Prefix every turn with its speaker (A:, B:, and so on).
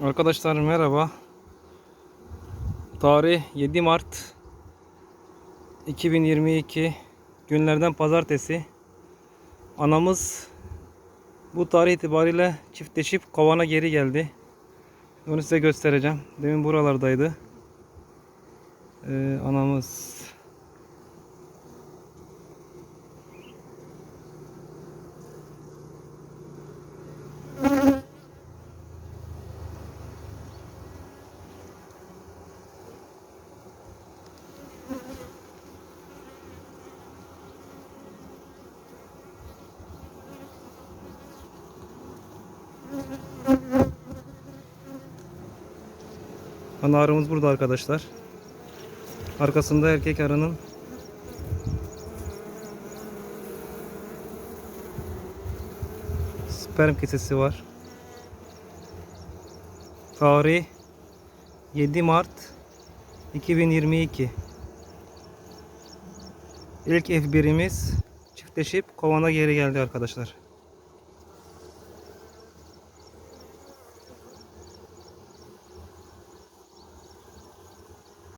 A: Arkadaşlar merhaba. Tarih 7 Mart 2022 günlerden pazartesi. Anamız bu tarih itibariyle çiftleşip kovana geri geldi. Onu size göstereceğim. Demin buralardaydı. Ee, anamız Ana arımız burada arkadaşlar. Arkasında erkek arının sperm kesesi var. Tarih 7 Mart 2022. İlk F1'imiz çiftleşip kovana geri geldi arkadaşlar.